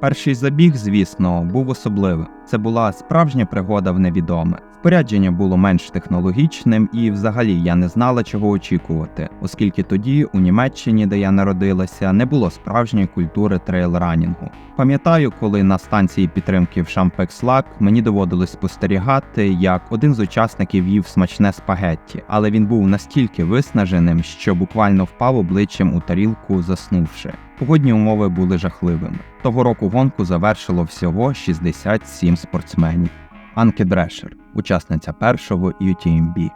Перший забіг, звісно, був особливим. Це була справжня пригода в невідоме. Спорядження було менш технологічним, і взагалі я не знала, чого очікувати, оскільки тоді у Німеччині, де я народилася, не було справжньої культури трейлранінгу. Пам'ятаю, коли на станції підтримки в Шампекслак мені доводилось спостерігати, як один з учасників їв смачне спагетті, але він був настільки виснаженим, що буквально впав обличчям у тарілку, заснувши. Погодні умови були жахливими. Того року гонку завершило всього 67 спортсменів. Анкі Дрешер, учасниця першого UTMB.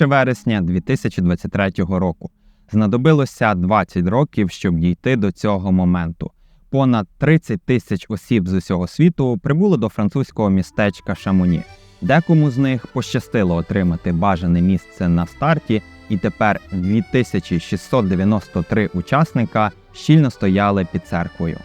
1 вересня 2023 року. Знадобилося 20 років, щоб дійти до цього моменту. Понад 30 тисяч осіб з усього світу прибуло до французького містечка Шамоні. Декому з них пощастило отримати бажане місце на старті, і тепер 2693 учасника щільно стояли під церквою.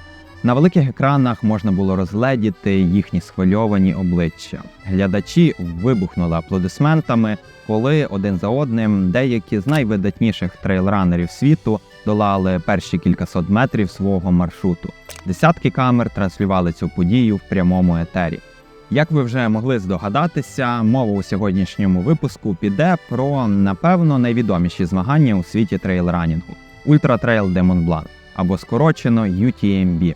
На великих екранах можна було розгледіти їхні схвильовані обличчя. Глядачі вибухнули аплодисментами, коли один за одним деякі з найвидатніших трейлранерів світу долали перші кількасот метрів свого маршруту. Десятки камер транслювали цю подію в прямому етері. Як ви вже могли здогадатися, мова у сьогоднішньому випуску піде про напевно найвідоміші змагання у світі трейлранінгу Ultra Trail de Mont або скорочено UTMB.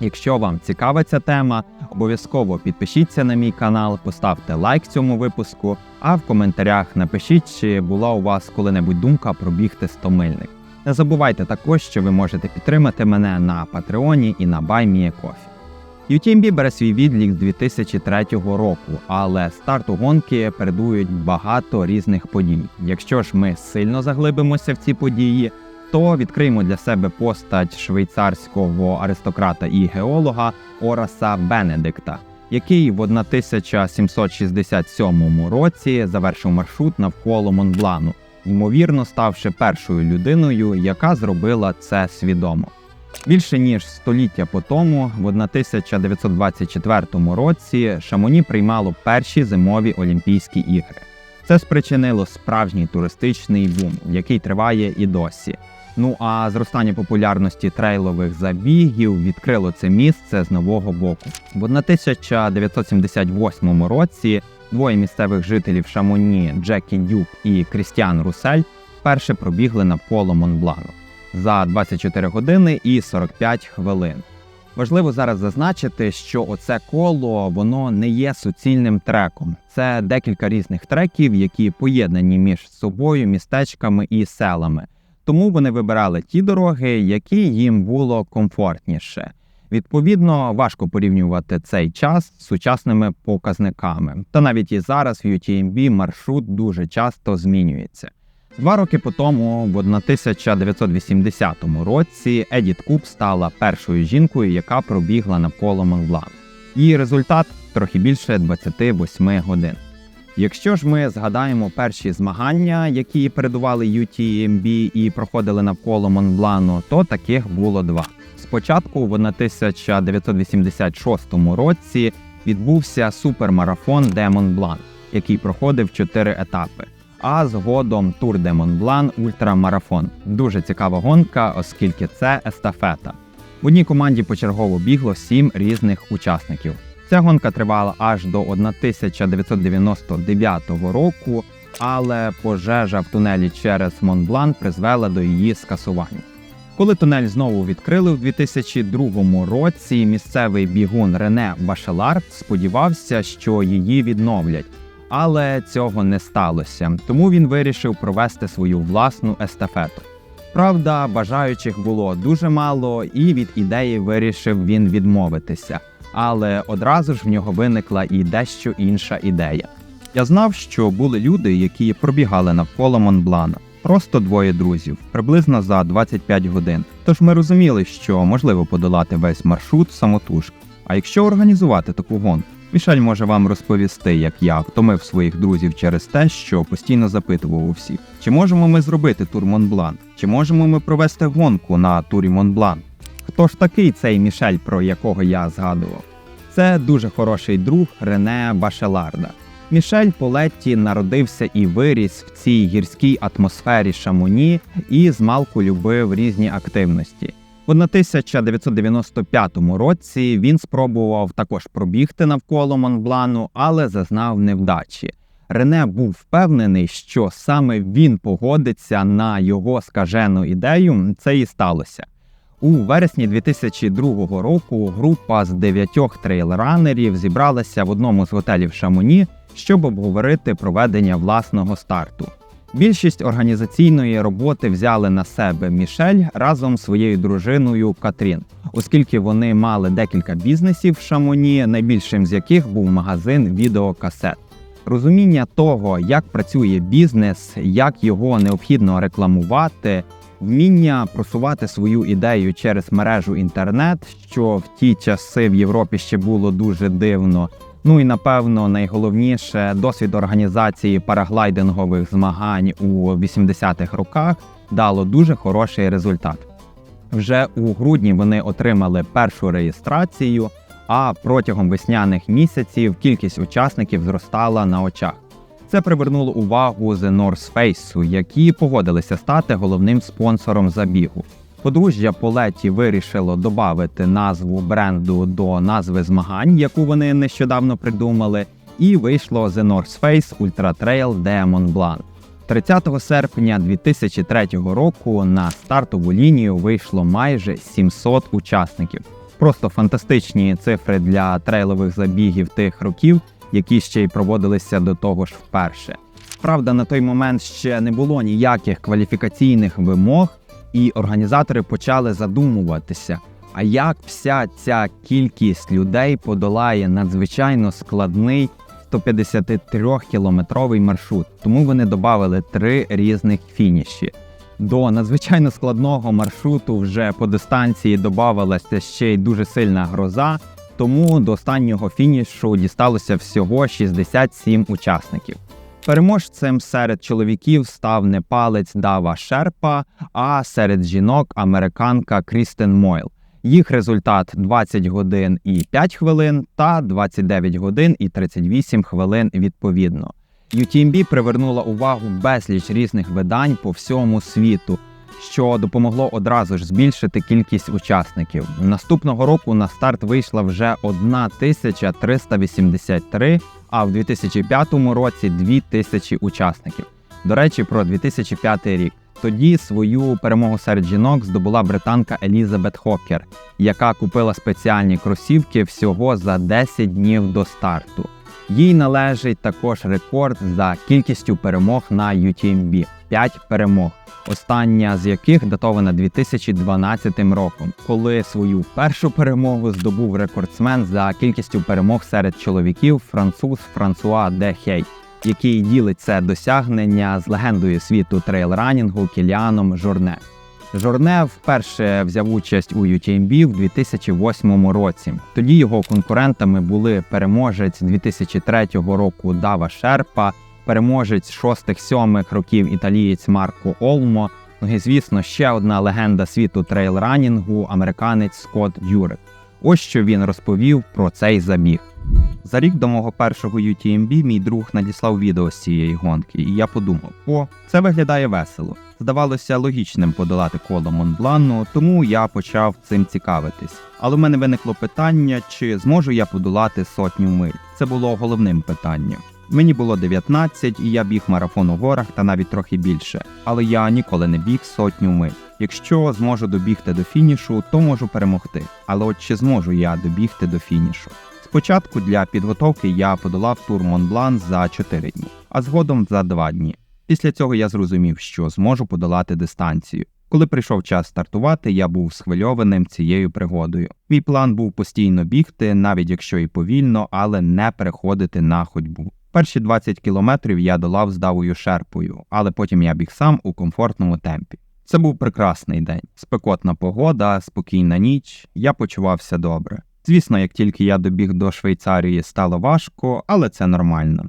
Якщо вам цікава ця тема, обов'язково підпишіться на мій канал, поставте лайк цьому випуску, а в коментарях напишіть, чи була у вас коли-небудь думка пробігти 100 мильник. Не забувайте також, що ви можете підтримати мене на Патреоні і на BuyMeACoffee. UTMB бере свій відлік з 2003 року, але старту гонки передують багато різних подій. Якщо ж ми сильно заглибимося в ці події, то відкриємо для себе постать швейцарського аристократа і геолога Ораса Бенедикта, який в 1767 році завершив маршрут навколо Монблану, ймовірно ставши першою людиною, яка зробила це свідомо. Більше ніж століття по тому, в 1924 році Шамоні приймало перші зимові Олімпійські ігри. Це спричинило справжній туристичний бум, який триває і досі. Ну а зростання популярності трейлових забігів відкрило це місце з нового боку. В 1978 році двоє місцевих жителів Шамоні Джекі Дюк і Крістіан Русель вперше пробігли навколо Монблану за 24 години і 45 хвилин. Важливо зараз зазначити, що оце коло воно не є суцільним треком. Це декілька різних треків, які поєднані між собою містечками і селами. Тому вони вибирали ті дороги, які їм було комфортніше. Відповідно, важко порівнювати цей час з сучасними показниками. Та навіть і зараз в UTMB маршрут дуже часто змінюється. Два роки по тому, в 1980 році, Едіт Куб стала першою жінкою, яка пробігла навколо Монблан. Її результат трохи більше 28 годин. Якщо ж ми згадаємо перші змагання, які передували UTMB і проходили навколо Монблану, то таких було два. Спочатку, в 1986 році, відбувся супермарафон де Монблан, який проходив чотири етапи. А згодом Тур де Монблан ультрамарафон. Дуже цікава гонка, оскільки це естафета. В одній команді почергово бігло сім різних учасників. Ця гонка тривала аж до 1999 року, але пожежа в тунелі через Монблан призвела до її скасування. Коли тунель знову відкрили в 2002 році, місцевий бігун Рене Башелар сподівався, що її відновлять. Але цього не сталося, тому він вирішив провести свою власну естафету. Правда, бажаючих було дуже мало, і від ідеї вирішив він відмовитися. Але одразу ж в нього виникла і дещо інша ідея. Я знав, що були люди, які пробігали навколо Монблана, просто двоє друзів, приблизно за 25 годин. Тож ми розуміли, що можливо подолати весь маршрут самотужки. А якщо організувати таку гонку? Мішель може вам розповісти, як я втомив своїх друзів через те, що постійно запитував у всіх, чи можемо ми зробити тур Монблан, чи можемо ми провести гонку на турі Монблан. Хто ж такий цей Мішель, про якого я згадував? Це дуже хороший друг Рене Башеларда. Мішель Полетті народився і виріс в цій гірській атмосфері Шамоні і змалку любив різні активності. В 1995 році він спробував також пробігти навколо Монблану, але зазнав невдачі. Рене був впевнений, що саме він погодиться на його скажену ідею. Це і сталося. У вересні 2002 року група з дев'ятьох трейлранерів зібралася в одному з готелів Шамоні, щоб обговорити проведення власного старту. Більшість організаційної роботи взяли на себе Мішель разом з своєю дружиною Катрін, оскільки вони мали декілька бізнесів в Шамоні, найбільшим з яких був магазин відеокасет. Розуміння того, як працює бізнес, як його необхідно рекламувати, вміння просувати свою ідею через мережу інтернет, що в ті часи в Європі ще було дуже дивно. Ну і напевно найголовніше досвід організації параглайдингових змагань у 80-х роках дало дуже хороший результат. Вже у грудні вони отримали першу реєстрацію, а протягом весняних місяців кількість учасників зростала на очах. Це привернуло увагу The North Face, які погодилися стати головним спонсором забігу. Подружжя Полеті вирішило додати назву бренду до назви змагань, яку вони нещодавно придумали, і вийшло The North Face Ultra Trail Demon Blanc. 30 серпня 2003 року на стартову лінію вийшло майже 700 учасників. Просто фантастичні цифри для трейлових забігів тих років, які ще й проводилися до того ж вперше. Правда, на той момент ще не було ніяких кваліфікаційних вимог, і організатори почали задумуватися, а як вся ця кількість людей подолає надзвичайно складний 153-кілометровий маршрут. Тому вони додали три різних фініші. До надзвичайно складного маршруту вже по дистанції додавалася ще й дуже сильна гроза, тому до останнього фінішу дісталося всього 67 учасників. Переможцем серед чоловіків став не палець Дава Шерпа, а серед жінок американка Крістен Мойл. Їх результат 20 годин і 5 хвилин та 29 годин і 38 хвилин відповідно. UTMB привернула увагу безліч різних видань по всьому світу, що допомогло одразу ж збільшити кількість учасників. Наступного року на старт вийшла вже 1383, а в 2005 році 2000 учасників. До речі, про 2005 рік. Тоді свою перемогу серед жінок здобула британка Елізабет Хокер, яка купила спеціальні кросівки всього за 10 днів до старту. Їй належить також рекорд за кількістю перемог на UTMB – 5 перемог, остання з яких датована 2012 роком, коли свою першу перемогу здобув рекордсмен за кількістю перемог серед чоловіків француз Франсуа де Хей, який ділить це досягнення з легендою світу трейлранінгу Кіліаном Жорне. Жорне вперше взяв участь у UTMB в 2008 році. Тоді його конкурентами були переможець 2003 року Дава Шерпа, переможець 6-7 років італієць Марко Олмо. Ну і звісно, ще одна легенда світу трейлранінгу американець Скотт Дюрек. Ось що він розповів про цей забіг. За рік до мого першого UTMB мій друг надіслав відео з цієї гонки, і я подумав: о, це виглядає весело. Здавалося логічним подолати коло Монблану, тому я почав цим цікавитись. Але в мене виникло питання, чи зможу я подолати сотню миль. Це було головним питанням. Мені було 19, і я біг марафон у горах та навіть трохи більше, але я ніколи не біг сотню миль. Якщо зможу добігти до фінішу, то можу перемогти. Але от чи зможу я добігти до фінішу? Спочатку для підготовки я подолав тур Монблан за 4 дні, а згодом за 2 дні. Після цього я зрозумів, що зможу подолати дистанцію. Коли прийшов час стартувати, я був схвильованим цією пригодою. Мій план був постійно бігти, навіть якщо і повільно, але не переходити на ходьбу. Перші 20 кілометрів я долав з давою шерпою, але потім я біг сам у комфортному темпі. Це був прекрасний день, спекотна погода, спокійна ніч. Я почувався добре. Звісно, як тільки я добіг до Швейцарії, стало важко, але це нормально.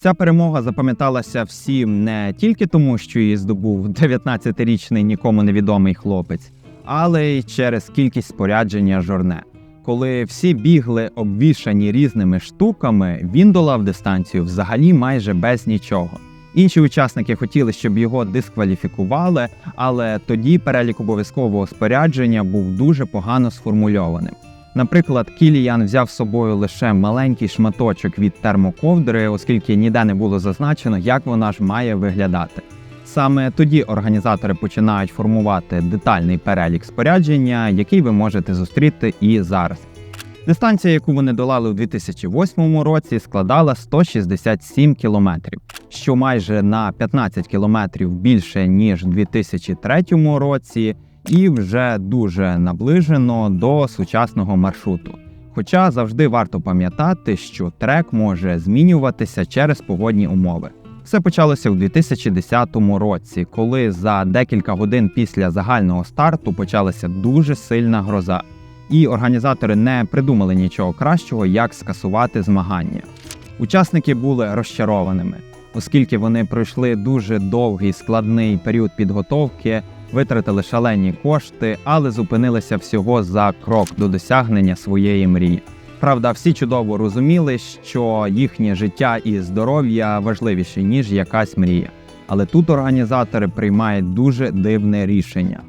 Ця перемога запам'яталася всім не тільки тому, що її здобув 19-річний нікому невідомий хлопець, але й через кількість спорядження жорне. Коли всі бігли обвішані різними штуками, він долав дистанцію взагалі майже без нічого. Інші учасники хотіли, щоб його дискваліфікували, але тоді перелік обов'язкового спорядження був дуже погано сформульованим. Наприклад, Кіліян взяв з собою лише маленький шматочок від термоковдри, оскільки ніде не було зазначено, як вона ж має виглядати. Саме тоді організатори починають формувати детальний перелік спорядження, який ви можете зустріти і зараз. Дистанція, яку вони долали у 2008 році, складала 167 кілометрів, що майже на 15 кілометрів більше ніж у 2003 році, і вже дуже наближено до сучасного маршруту. Хоча завжди варто пам'ятати, що трек може змінюватися через погодні умови. Все почалося у 2010 році, коли за декілька годин після загального старту почалася дуже сильна гроза, і організатори не придумали нічого кращого, як скасувати змагання. Учасники були розчарованими, оскільки вони пройшли дуже довгий складний період підготовки, витратили шалені кошти, але зупинилися всього за крок до досягнення своєї мрії. Правда, всі чудово розуміли, що їхнє життя і здоров'я важливіші ніж якась мрія. Але тут організатори приймають дуже дивне рішення.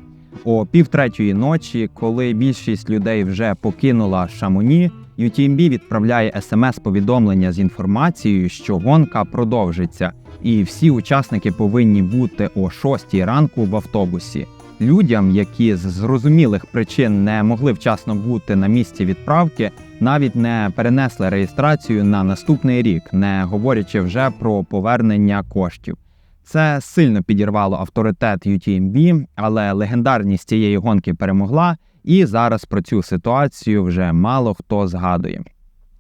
О півтретьої ночі, коли більшість людей вже покинула Шамоні, UTMB відправляє смс-повідомлення з інформацією, що гонка продовжиться, і всі учасники повинні бути о 6 ранку в автобусі. Людям, які з зрозумілих причин не могли вчасно бути на місці відправки, навіть не перенесли реєстрацію на наступний рік, не говорячи вже про повернення коштів. Це сильно підірвало авторитет UTMB, але легендарність цієї гонки перемогла, і зараз про цю ситуацію вже мало хто згадує.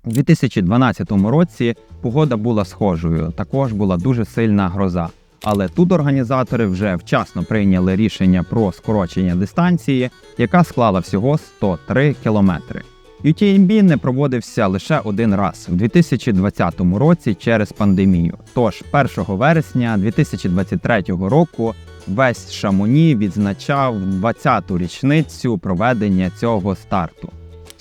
У 2012 році погода була схожою, також була дуже сильна гроза. Але тут організатори вже вчасно прийняли рішення про скорочення дистанції, яка склала всього 103 кілометри. UTMB не проводився лише один раз у 2020 році через пандемію. Тож 1 вересня 2023 року весь Шамоні відзначав 20-ту річницю проведення цього старту.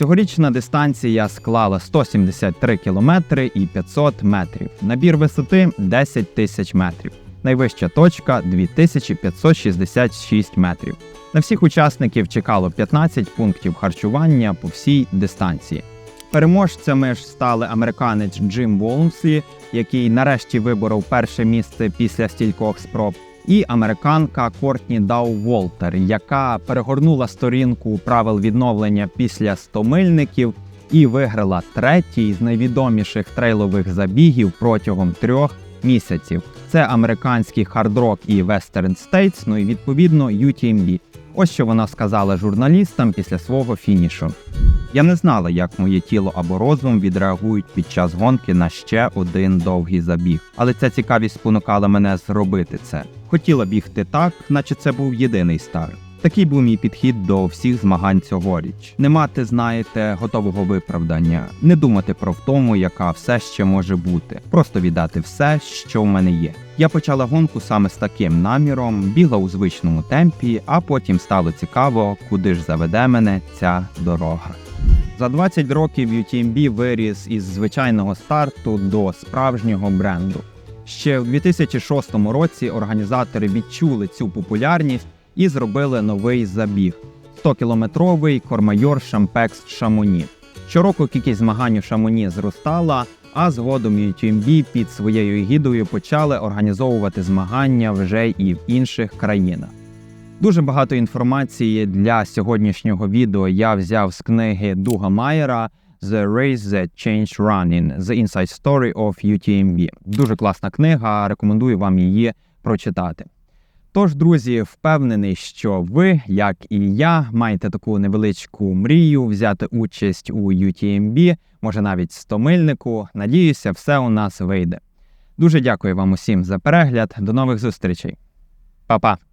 Цьогорічна дистанція склала 173 кілометри і 500 метрів. Набір висоти 10 тисяч метрів. Найвища точка 2566 метрів. На всіх учасників чекало 15 пунктів харчування по всій дистанції. Переможцями ж стали американець Джим Волмслі, який нарешті виборов перше місце після стількох спроб, і американка Кортні Дау Волтер, яка перегорнула сторінку правил відновлення після 100 мильників і виграла третій з найвідоміших трейлових забігів протягом трьох місяців. Це американський хардрок і Western States, ну і відповідно UTMB. Ось що вона сказала журналістам після свого фінішу. Я не знала, як моє тіло або розум відреагують під час гонки на ще один довгий забіг, але ця цікавість спонукала мене зробити це. Хотіла бігти так, наче це був єдиний старт. Такий був мій підхід до всіх змагань цьогоріч. Не мати, знаєте, готового виправдання, не думати про втому, яка все ще може бути, просто віддати все, що в мене є. Я почала гонку саме з таким наміром, бігла у звичному темпі, а потім стало цікаво, куди ж заведе мене ця дорога. За 20 років UTMB виріс із звичайного старту до справжнього бренду. Ще в 2006 році організатори відчули цю популярність і зробили новий забіг 100-кілометровий Кормайор Шампекс Шамоні. Щороку кількість змагань у Шамоні зростала, а згодом UTMB під своєю гідою почали організовувати змагання вже і в інших країнах. Дуже багато інформації для сьогоднішнього відео я взяв з книги Дуга Майера The Race That Changed Running – The Inside Story of UTMB. Дуже класна книга, рекомендую вам її прочитати. Тож, друзі, впевнений, що ви, як і я, маєте таку невеличку мрію взяти участь у UTMB, може навіть стомильнику. Надіюся, все у нас вийде. Дуже дякую вам усім за перегляд. До нових зустрічей. Па-па!